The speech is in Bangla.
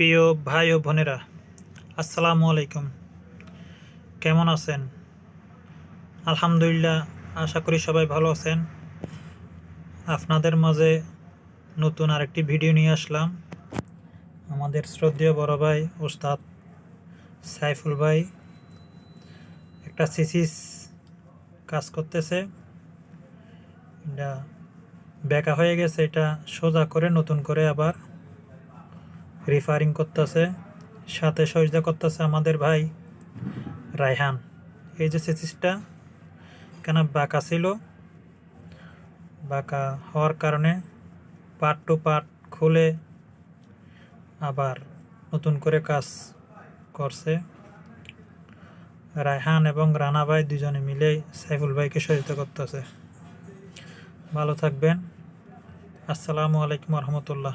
প্রিয় ভাই ও বোনেরা, আসসালামু আলাইকুম। কেমন আছেন? আলহামদুলিল্লাহ, আশা করি সবাই ভালো আছেন। আপনাদের মাঝে নতুন আরেকটি ভিডিও নিয়ে আসলাম। আমাদের শ্রদ্ধেয় বড় ভাই ওস্তাদ সাইফুল ভাই একটা সিসিস কাজ করতেছে। এটা বেকা হয়ে গেছে, এটা সোজা করে নতুন করে আবার রিফারিং করতেছে, সাথে সজদা করতেছে আমাদের ভাই রায়হান। এই যে সিসিসটা কেন বাঁকা ছিল, বাঁকা হওয়ার কারণে পার্ট টু পার্ট খুলে আবার নতুন করে কাজ করছে। রায়হান এবং রানা ভাই দুজনে মিলে সাইফুল ভাইকে সহায়তা করতেছে। ভালো থাকবেন। আসসালামু আলাইকুম রহমতুল্লাহ।